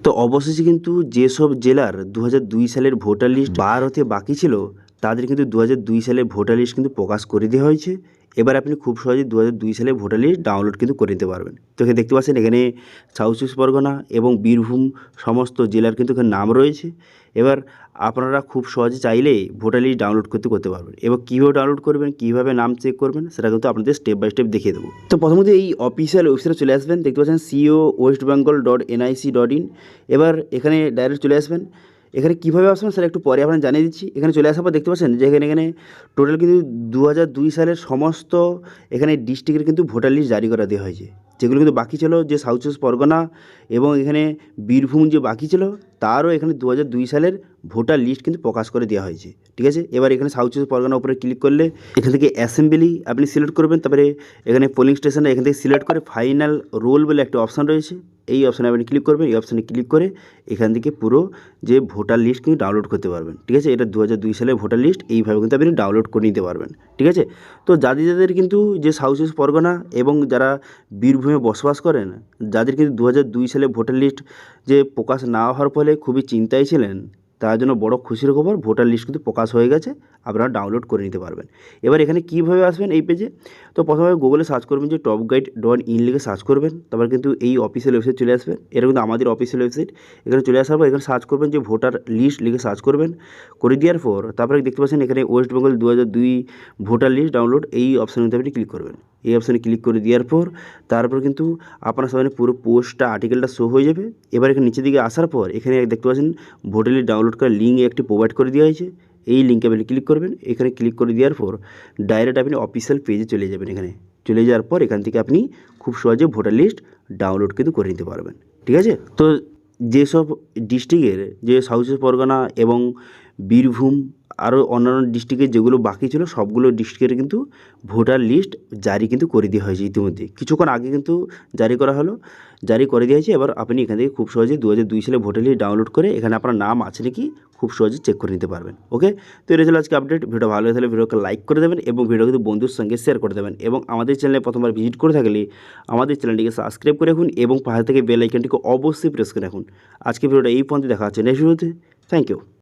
তো অবশেষে কিন্তু যেসব জেলার দু সালের ভোটার লিস্ট বার হতে বাকি ছিল তাদের কিন্তু দু দুই সালের ভোটার লিস্ট কিন্তু প্রকাশ করে দেওয়া হয়েছে। এবার আপনি খুব সহজে দু দুই সালের ভোটার লিস্ট ডাউনলোড কিন্তু করে নিতে পারবেন। তো এখানে দেখতে পাচ্ছেন এখানে সাউথ চব্বিশ পরগনা এবং বীরভূম সমস্ত জেলার কিন্তু এখানে নাম রয়েছে। এবার আপনারা খুব সহজে চাইলে ভোটার লিস্ট ডাউনলোড করতে করতে পারবেন। এবার কীভাবে ডাউনলোড করবেন, কীভাবে নাম চেক করবেন, সেটা কিন্তু আপনাদের স্টেপ বাই স্টেপ দেখিয়ে দেবো। তো প্রথমত এই অফিসিয়াল ওয়েবসাইটে চলে আসবেন। দেখতে পাচ্ছেন CEO West Bengal dot NIC dot in এবার এখানে ডাইরেক্ট চলে আসবেন। এখানে কীভাবে আসবেন সেটা একটু পরে আপনার জানিয়ে দিচ্ছি। এখানে চলে আসার পর দেখতে পাচ্ছেন যে এখানে এখানে টোটাল কিন্তু দু হাজার দুই সালের সমস্ত এখানে ডিস্ট্রিক্টের কিন্তু ভোটার লিস্ট জারি করা দেওয়া হয়েছে। যেগুলো কিন্তু বাকি ছিল যে সাউথ চব্বিশ পরগনা এবং এখানে বীরভূম যে বাকি ছিল, তারও এখানে দু হাজার দুই সালের ভোটার লিস্ট কিন্তু প্রকাশ করে দেওয়া হয়েছে। ঠিক আছে? এবার এখানে সাউথ চব্বিশ পরগনার উপরে ক্লিক করলে এখান থেকে অ্যাসেম্বলি আপনি সিলেক্ট করবেন, তারপরে এখানে পোলিং স্টেশনে এখান থেকে সিলেক্ট করে ফাইনাল রোল বলে একটা অপশান রয়েছে। এই অপশানে আপনি ক্লিক করবেন, এই অপশানে ক্লিক করে এখান থেকে পুরো যে ভোটার লিস্ট কিন্তু ডাউনলোড করতে পারবেন, ঠিক আছে? এটা দু হাজার দুই সালে ভোটার লিস্ট এইভাবে কিন্তু আপনি ডাউনলোড করে নিতে পারবেন, ঠিক আছে? তো যাদের যাদের কিন্তু যে সাউথ পরগনা এবং যারা বীরভূমে বসবাস করেন, যাদের কিন্তু দু হাজার দুই সালে ভোটার লিস্ট যে প্রকাশ না হওয়ার ফলে খুবই চিন্তায় ছিলেন তার জন্য বড় খুশির খবর, ভোটার লিস্ট কিন্তু প্রকাশ হয়ে গেছে, আপনারা ডাউনলোড করে নিতে পারবেন। এবার এখানে কীভাবে আসবেন এই পেজে তো প্রথমে গুগলে সার্চ করবেন যে টপ গাইড ডট ইন লিখে সার্চ করবেন, তারপর কিন্তু এই অফিসিয়াল ওয়েবসাইট চলে আসবেন এটা কিন্তু আমাদের অফিসিয়াল ওয়েবসাইট এখানে চলে আসার পর এখানে সার্চ করবেন যে ভোটার লিস্ট লিখে সার্চ করবেন। করে দেওয়ার পর তারপরে দেখতে পাচ্ছেন এখানে ওয়েস্ট বেঙ্গল দু হাজার দুই ভোটার লিস্ট ডাউনলোড এই অপশানে আপনি ক্লিক করবেন। এই অপশানে ক্লিক করে দেওয়ার পর, তারপর কিন্তু আপনার সামনে পুরো পোস্টটা আর্টিকেলটা শো হয়ে যাবে। এবার এখানে নিচের দিকে আসার পর, এখানে দেখতে পাচ্ছেন ভোটার লিস্ট ডাউনলোড করার লিঙ্ক একটি প্রোভাইড করে দেওয়া হয়েছে। এই লিঙ্কে আপনি ক্লিক করবেন, এখানে ক্লিক করে দেওয়ার পর ডাইরেক্ট আপনি অফিসিয়াল পেজে চলে যাবেন এখানে। চলে যাওয়ার পর, এখান থেকে আপনি খুব সহজে ভোটার লিস্ট ডাউনলোড কিন্তু করে নিতে পারবেন। ঠিক আছে? তো যেসব ডিস্ট্রিক্টের যে সাউথ পরগনা এবং বীরভূম আরও অন্যান্য ডিস্ট্রিক্টের যেগুলো বাকি ছিল, সবগুলো ডিস্ট্রিক্টের কিন্তু ভোটার লিস্ট জারি কিন্তু করে দেওয়া হয়েছে ইতিমধ্যে। কিছুক্ষণ আগে কিন্তু জারি করা হলো, জারি করে দেওয়া হয়েছে। এবার আপনি এখান থেকে খুব সহজে দু হাজার দুই সালে ভোটার লিস্ট ডাউনলোড করে এখানে আপনার নাম আছে নাকি, খুব সহজে চেক করে নিতে পারবেন। ওকে তো এটা ছিল আজকে আপডেট ভিডিও ভালো হয়ে ভিডিওকে লাইক করে দেবেন এবং ভিডিও কিন্তু বন্ধুর সঙ্গে শেয়ার করে দেবেন। এবং আমাদের চ্যানেলে প্রথমবার ভিজিট করে থাকলে আমাদের চ্যানেলটিকে সাবস্ক্রাইব করে রাখুন এবং পাশে থেকে বেল আইকনটিকে অবশ্যই প্রেস করে রাখুন। আজকে ভিডিওটা এই পর্যন্ত, দেখা হচ্ছে নেক্সট ভিডিওতে থ্যাংক ইউ